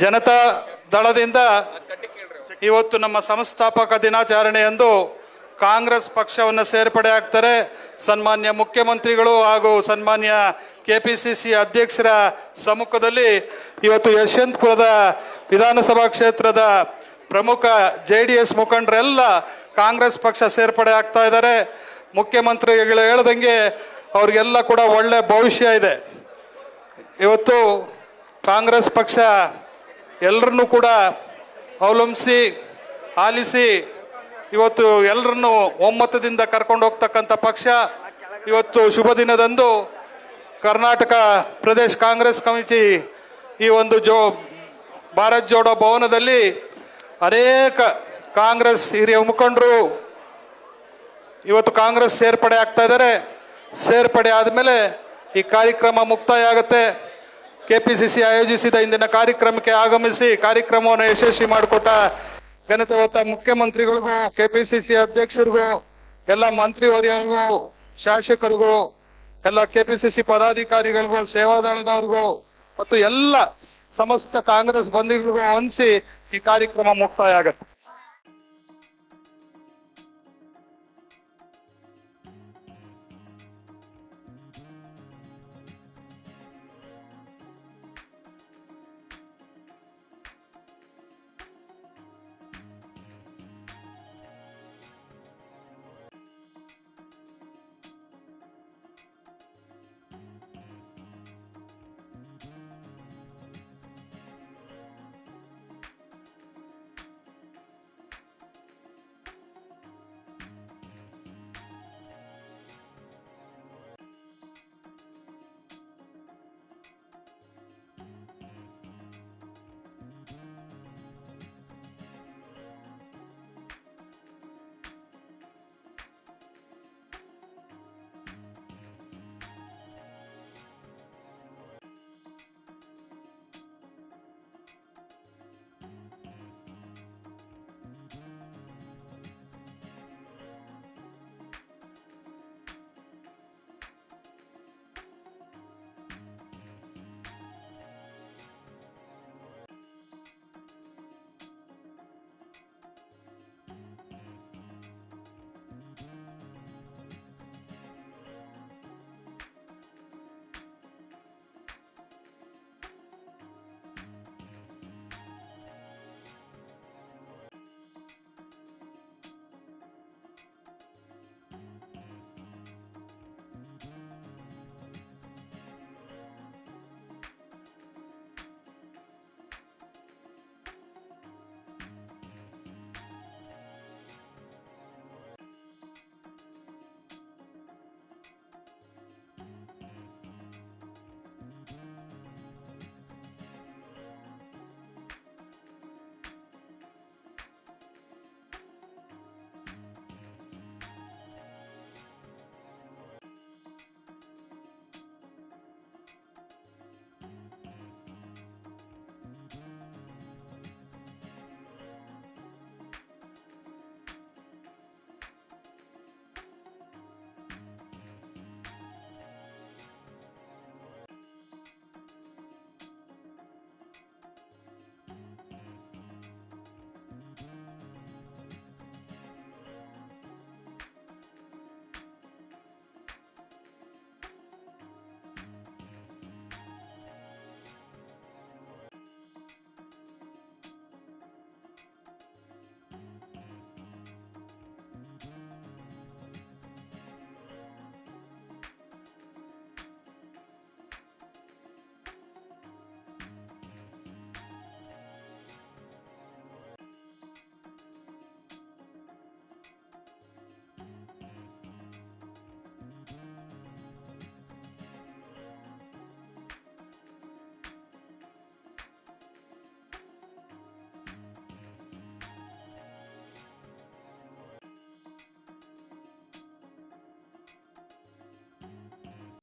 ಜನತಾ ದಳದಿಂದ ಇವತ್ತು ನಮ್ಮ ಸಂಸ್ಥಾಪಕ ದಿನಾಚರಣೆಯಂದು ಕಾಂಗ್ರೆಸ್ ಪಕ್ಷವನ್ನು ಸೇರ್ಪಡೆ ಆಗ್ತಾರೆ. ಸನ್ಮಾನ್ಯ ಮುಖ್ಯಮಂತ್ರಿಗಳು ಹಾಗೂ ಸನ್ಮಾನ್ಯ ಕೆ ಪಿ ಸಿ ಸಿ ಅಧ್ಯಕ್ಷರ ಸಮ್ಮುಖದಲ್ಲಿ ಇವತ್ತು ಯಶವಂತಪುರದ ವಿಧಾನಸಭಾ ಕ್ಷೇತ್ರದ ಪ್ರಮುಖ ಜೆ ಡಿ ಎಸ್ ಮುಖಂಡರೆಲ್ಲ ಕಾಂಗ್ರೆಸ್ ಪಕ್ಷ ಸೇರ್ಪಡೆ ಆಗ್ತಾ ಇದ್ದಾರೆ. ಮುಖ್ಯಮಂತ್ರಿಗಳು ಹೇಳ್ದಂಗೆ ಅವ್ರಿಗೆಲ್ಲ ಕೂಡ ಒಳ್ಳೆ ಭವಿಷ್ಯ ಇದೆ. ಇವತ್ತು ಕಾಂಗ್ರೆಸ್ ಪಕ್ಷ ಎಲ್ಲರನ್ನೂ ಕೂಡ ಅವಲಂಬಿಸಿ, ಆಲಿಸಿ, ಇವತ್ತು ಎಲ್ಲರನ್ನು ಒಮ್ಮತದಿಂದ ಕರ್ಕೊಂಡು ಹೋಗ್ತಕ್ಕಂಥ ಪಕ್ಷ ಇವತ್ತು ಶುಭ ದಿನದಂದು ಕರ್ನಾಟಕ ಪ್ರದೇಶ್ ಕಾಂಗ್ರೆಸ್ ಕಮಿಟಿ ಈ ಒಂದು ಜೋ, ಭಾರತ್ ಜೋಡೋ ಭವನದಲ್ಲಿ ಅನೇಕ ಕಾಂಗ್ರೆಸ್ ಹಿರಿಯ ಮುಖಂಡರು ಇವತ್ತು ಕಾಂಗ್ರೆಸ್ ಸೇರ್ಪಡೆ ಆಗ್ತಾ ಇದ್ದಾರೆ. ಸೇರ್ಪಡೆ ಆದಮೇಲೆ ಈ ಕಾರ್ಯಕ್ರಮ ಮುಕ್ತಾಯ ಆಗುತ್ತೆ. ಕೆ ಪಿ ಸಿ ಸಿ ಆಯೋಜಿಸಿದ ಇಂದಿನ ಕಾರ್ಯಕ್ರಮಕ್ಕೆ ಆಗಮಿಸಿ ಕಾರ್ಯಕ್ರಮವನ್ನು ಯಶಸ್ವಿ ಮಾಡಿಕೊಟ್ಟ ಘನತೆ ಹೊತ್ತ ಮುಖ್ಯಮಂತ್ರಿಗಳಿಗೂ ಕೆ ಪಿ ಸಿ ಸಿ ಅಧ್ಯಕ್ಷರಿಗೂ, ಎಲ್ಲ ಮಂತ್ರಿವರ್ಯರಿಗೂ ಶಾಸಕರುಗಳು, ಎಲ್ಲ ಕೆ ಪಿ ಸಿ ಸಿ ಪದಾಧಿಕಾರಿಗಳಿಗೂ, ಸೇವಾದಳದವ್ರಿಗೂ ಮತ್ತು ಎಲ್ಲ ಸಮಸ್ತ ಕಾಂಗ್ರೆಸ್ ಬಂಧುಗಳಿಗೂ ಹೊಂದಿಸಿ ಈ ಕಾರ್ಯಕ್ರಮ ಮುಕ್ತಾಯ ಆಗುತ್ತೆ.